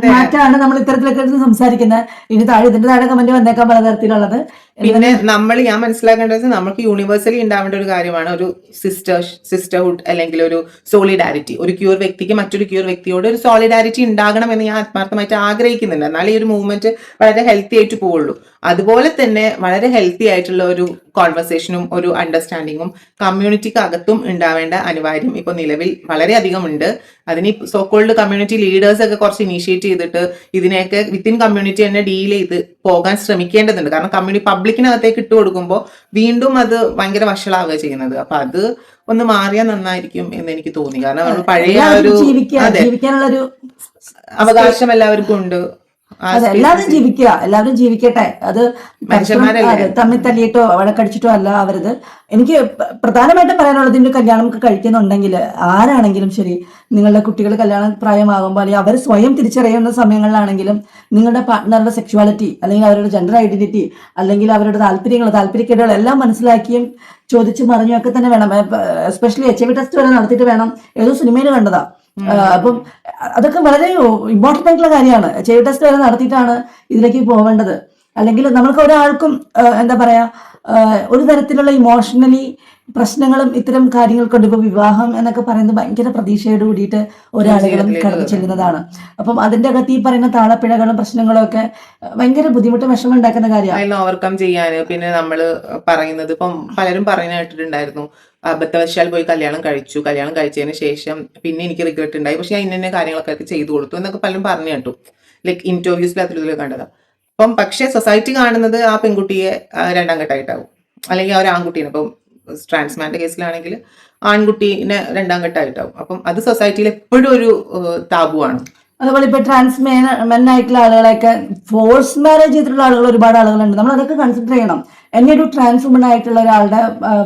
മാറ്റമാണ് നമ്മൾ ഇത്തരത്തിലൊക്കെ സംസാരിക്കുന്നത് ഇനി താഴെ ഇതിന്റെ താഴെ കമന്റ് വന്നേക്കാൻ പലതരത്തിലുള്ളത് പിന്നെ നമ്മൾ ഞാൻ മനസ്സിലാക്കേണ്ടത് നമുക്ക് യൂണിവേഴ്സലി ഉണ്ടാവേണ്ട ഒരു കാര്യമാണ് ഒരു സിസ്റ്റർ സിസ്റ്റർഹുഡ് അല്ലെങ്കിൽ ഒരു സോളിഡാരിറ്റി ഒരു ക്യൂർ വ്യക്തിക്ക് മറ്റൊരു ക്യൂർ വ്യക്തിയോട് ഒരു സോളിഡാരിറ്റി ഉണ്ടാകണം എന്ന് ഞാൻ ആത്മാർത്ഥമായിട്ട് ആഗ്രഹിക്കുന്നുണ്ട്. എന്നാലേ ഈ ഒരു മൂവ്മെന്റ് വളരെ ഹെൽത്തി ആയിട്ട് പോവുള്ളൂ. അതുപോലെ തന്നെ വളരെ ഹെൽത്തി ആയിട്ടുള്ള ഒരു കോൺവെർസേഷനും ഒരു അണ്ടർസ്റ്റാൻഡിങ്ങും കമ്മ്യൂണിറ്റിക്ക് അകത്തും ഉണ്ടാവേണ്ട അനിവാര്യം ഇപ്പൊ നിലവിൽ വളരെയധികം ഉണ്ട്. അതിന് സോക്കോൾഡ് കമ്മ്യൂണിറ്റി ലീഡേഴ്സ് ഒക്കെ കുറച്ച് ഇനീഷ്യേറ്റ് ചെയ്തിട്ട് ഇതിനെയൊക്കെ വിത്തിൻ കമ്മ്യൂണിറ്റി തന്നെ ഡീൽ ചെയ്ത് പോകാൻ ശ്രമിക്കേണ്ടതുണ്ട്. കാരണം കമ്മ്യൂണിറ്റി പബ്ലിക്കിനകത്തേക്ക് ഇട്ട് കൊടുക്കുമ്പോൾ വീണ്ടും അത് ഭയങ്കര വഷളാവുക ചെയ്യുന്നത്. അപ്പൊ അത് ഒന്ന് മാറിയാൽ നന്നായിരിക്കും എന്ന് എനിക്ക് തോന്നി. കാരണം പഴയ ഒരു അവകാശം എല്ലാവർക്കും ഉണ്ട്. അതെ എല്ലാവരും ജീവിക്കുക എല്ലാവരും ജീവിക്കട്ടെ. അത് തമ്മിൽ തല്ലിയിട്ടോ വഴക്കടിച്ചിട്ടോ അല്ല അവരത് എനിക്ക് പ്രധാനമായിട്ടും പറയാനുള്ളത് ഇതിന്റെ കല്യാണം കഴിക്കുന്നുണ്ടെങ്കിൽ ആരാണെങ്കിലും ശരി നിങ്ങളുടെ കുട്ടികൾ കല്യാണ പ്രായമാകുമ്പോൾ അല്ലെങ്കിൽ അവർ സ്വയം തിരിച്ചറിയുന്ന സമയങ്ങളിലാണെങ്കിലും നിങ്ങളുടെ പാർട്ട്ണറുടെ സെക്ഷുവാലിറ്റി അല്ലെങ്കിൽ അവരുടെ ജെൻഡർ ഐഡന്റിറ്റി അല്ലെങ്കിൽ അവരുടെ താല്പര്യങ്ങൾ താല്പര്യക്കേടുകൾ എല്ലാം മനസ്സിലാക്കിയും ചോദിച്ചു മറിഞ്ഞൊക്കെ തന്നെ വേണം. Especially H I V test വരെ നടത്തിയിട്ട് വേണം. ഏതോ സിനിമയിൽ കണ്ടതാ. ആ, അപ്പം അതൊക്കെ വളരെ ഇമ്പോർട്ടന്റ് ആയിട്ടുള്ള കാര്യമാണ്. ചെയ്ത് ടെസ്റ്റ് വരെ നടത്തിയിട്ടാണ് ഇതിലേക്ക് പോവേണ്ടത്. അല്ലെങ്കിൽ നമ്മൾക്ക് ഒരാൾക്കും എന്താ പറയാ ഒരു തരത്തിലുള്ള ഇമോഷണലി പ്രശ്നങ്ങളും ഇത്തരം കാര്യങ്ങൾ കൊണ്ട് ഇപ്പൊ വിവാഹം എന്നൊക്കെ പറയുന്നത് ഭയങ്കര പ്രതീക്ഷയോട് കൂടിയിട്ട് ഒരാളുകളും കടന്നു ചെല്ലുന്നതാണ്. അപ്പം അതിന്റെ അകത്ത് ഈ പറയുന്ന താളപ്പിഴകളും പ്രശ്നങ്ങളും ഒക്കെ ഭയങ്കര ബുദ്ധിമുട്ട് വിഷമം ഉണ്ടാക്കുന്ന കാര്യമാണ്. ഓവർകം ചെയ്യാൻ പിന്നെ നമ്മൾ പറയുന്നത് ഇപ്പം പലരും പറയുന്ന കേട്ടിട്ടുണ്ടായിരുന്നു. അബദ്ധവശാൽ പോയി കല്യാണം കഴിച്ചു. കല്യാണം കഴിച്ചതിന് ശേഷം പിന്നെ എനിക്ക് റിഗ്രറ്റ് ഉണ്ടായി. പക്ഷെ ഞാൻ ഇന്ന കാര്യങ്ങളൊക്കെ ചെയ്തു കൊടുത്തു എന്നൊക്കെ പലരും പറഞ്ഞു കേട്ടു. ലൈക്ക് ഇന്റർവ്യൂസിൽ അതിൽ കണ്ടതാ. അപ്പം പക്ഷെ സൊസൈറ്റി കാണുന്നത് ആ പെൺകുട്ടിയെ രണ്ടാം ഘട്ടമായിട്ടാവും. അല്ലെങ്കിൽ ആ ഒരു ആൺകുട്ടീനെ. ഇപ്പം ട്രാൻസ്മാന്റെ കേസിലാണെങ്കിൽ ആൺകുട്ടീനെ രണ്ടാം ഘട്ടമായിട്ടാവും. അപ്പം അത് സൊസൈറ്റിയിൽ എപ്പോഴും ഒരു താബുവാണ് അതുപോലെ ഇപ്പൊ ട്രാൻസ്മേൻ മെൻ ആയിട്ടുള്ള ആളുകളെയൊക്കെ ഫോഴ്സ് മാരേജ് ചെയ്തിട്ടുള്ള ആളുകൾ ഒരുപാട് ആളുകളുണ്ട്. നമ്മൾ അതൊക്കെ കൺസിഡർ ചെയ്യണം. എന്നെ ഒരു ട്രാൻസ് വുമൺ ആയിട്ടുള്ള ഒരാളുടെ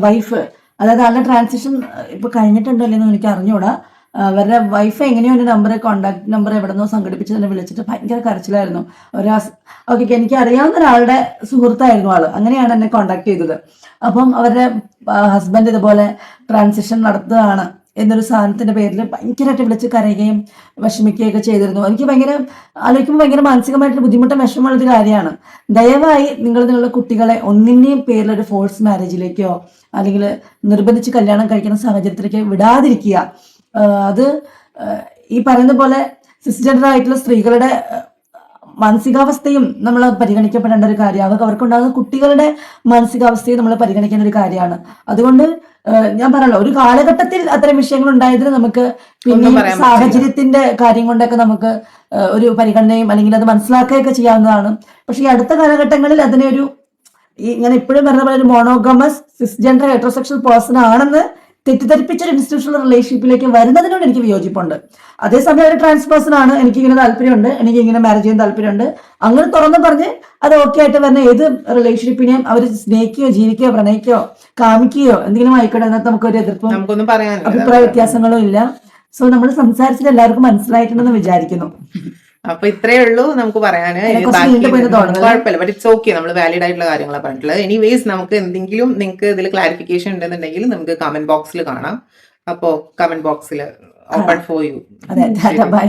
വൈഫ് അതായത് ആളുടെ ട്രാൻസിഷൻ ഇപ്പൊ കഴിഞ്ഞിട്ടുണ്ടോ എന്ന് എനിക്ക് അറിഞ്ഞൂടാ അവരുടെ വൈഫ് എങ്ങനെയോ എന്റെ നമ്പർ കോൺടാക്ട് നമ്പർ എവിടെന്നോ സംഘടിപ്പിച്ച് തന്നെ വിളിച്ചിട്ട് ഭയങ്കര കരച്ചിലായിരുന്നു. ഒരു ഓക്കെ എനിക്ക് അറിയാവുന്ന ഒരാളുടെ സുഹൃത്തായിരുന്നു ആൾ. അങ്ങനെയാണ് എന്നെ കോൺടാക്ട് ചെയ്തത്. അപ്പം അവരുടെ ഹസ്ബൻഡ് ഇതുപോലെ ട്രാൻസിഷൻ നടത്തുകയാണ് എന്നൊരു സാധനത്തിന്റെ പേരിൽ ഭയങ്കരമായിട്ട് വിളിച്ച് കരയുകയും വിഷമിക്കുകയൊക്കെ ചെയ്തിരുന്നു. എനിക്ക് ഭയങ്കര ആലോചിക്കുമ്പോൾ ഭയങ്കര മാനസികമായിട്ട് ബുദ്ധിമുട്ടും വിഷമമുള്ളൊരു കാര്യമാണ്. ദയവായി നിങ്ങൾ നിങ്ങളുടെ കുട്ടികളെ ഒന്നിന്റെയും പേരിൽ ഒരു ഫോഴ്സ് മാരേജിലേക്കോ അല്ലെങ്കിൽ നിർബന്ധിച്ച് കല്യാണം കഴിക്കുന്ന സാഹചര്യത്തിലേക്ക് വിടാതിരിക്കുക. അത് ഈ പറയുന്ന പോലെ സിസ്ജെൻഡർ ആയിട്ടുള്ള സ്ത്രീകളുടെ മാനസികാവസ്ഥയും നമ്മൾ പരിഗണിക്കപ്പെടേണ്ട ഒരു കാര്യമാണ്. അവർക്ക് അവർക്കുണ്ടാകുന്ന കുട്ടികളുടെ മാനസികാവസ്ഥയും നമ്മൾ പരിഗണിക്കേണ്ട ഒരു കാര്യമാണ്. അതുകൊണ്ട് ഞാൻ പറയല്ലോ ഒരു കാലഘട്ടത്തിൽ അത്തരം വിഷയങ്ങൾ ഉണ്ടായതിന് നമുക്ക് പിന്നെ. സാഹചര്യത്തിന്റെ കാര്യം കൊണ്ടൊക്കെ നമുക്ക് ഒരു പരിഗണനയും അല്ലെങ്കിൽ അത് മനസ്സിലാക്കുകയൊക്കെ ചെയ്യാവുന്നതാണ്. പക്ഷെ ഈ അടുത്ത കാലഘട്ടങ്ങളിൽ അതിനെ ഒരു ഈ ഞാൻ ഇപ്പോഴും പറഞ്ഞ പോലെ ഒരു മോണോഗമസ് സിസ്ജെൻഡർ ഹെട്രോസെക്ഷൽ പേഴ്സൺ ആണെന്ന് തെറ്റിദ്ധരിപ്പിച്ച ഒരു ഇൻസ്റ്റിറ്റ്യൂഷണൽ റിലേഷൻഷിപ്പിലേക്ക് വരുന്നതിനോട് എനിക്ക് വിയോജിപ്പുണ്ട്. അതേസമയം ഒരു ട്രാൻസ് പേഴ്സൺ ആണ് എനിക്ക് ഇങ്ങനെ താല്പര്യമുണ്ട് എനിക്ക് ഇങ്ങനെ മാരേജ് ചെയ്യാൻ താല്പര്യമുണ്ട്. അങ്ങനെ തുറന്നു പറഞ്ഞ് അത് ഓക്കെ ആയിട്ട് വരുന്ന ഏത് റിലേഷൻഷിപ്പിനെയും അവർ സ്നേഹിക്കുകയോ ജീവിക്കുകയോ പ്രണയിക്കുകയോ കാമിക്കുകയോ എന്തെങ്കിലും ആയിക്കോട്ടെ അതിനകത്ത് നമുക്ക് ഒരു എതിർപ്പും അഭിപ്രായ വ്യത്യാസങ്ങളും ഇല്ല. സോ നമ്മൾ സംസാരിച്ചത് എല്ലാവർക്കും മനസ്സിലായിട്ടുണ്ടെന്ന് വിചാരിക്കുന്നു. അപ്പൊ ഇത്രയേ ഉള്ളൂ നമുക്ക് പറയാന്? കുഴപ്പമില്ല. ബട്ട് ഇറ്റ്സ് ഓക്കെ നമ്മൾ വാലിഡ് ആയിട്ടുള്ള കാര്യങ്ങളാണ് പറഞ്ഞിട്ടുള്ളത്. എനിവേസ് നമുക്ക് എന്തെങ്കിലും നിങ്ങൾക്ക് ഇതിൽ ക്ലാരിഫിക്കേഷൻ ഉണ്ടെന്നുണ്ടെങ്കിൽ നമുക്ക് കമന്റ് ബോക്സിൽ കാണാം. അപ്പോ കമന്റ് ബോക്സിൽ ഓപ്പൺ ഫോർ യു അതെ ബൈ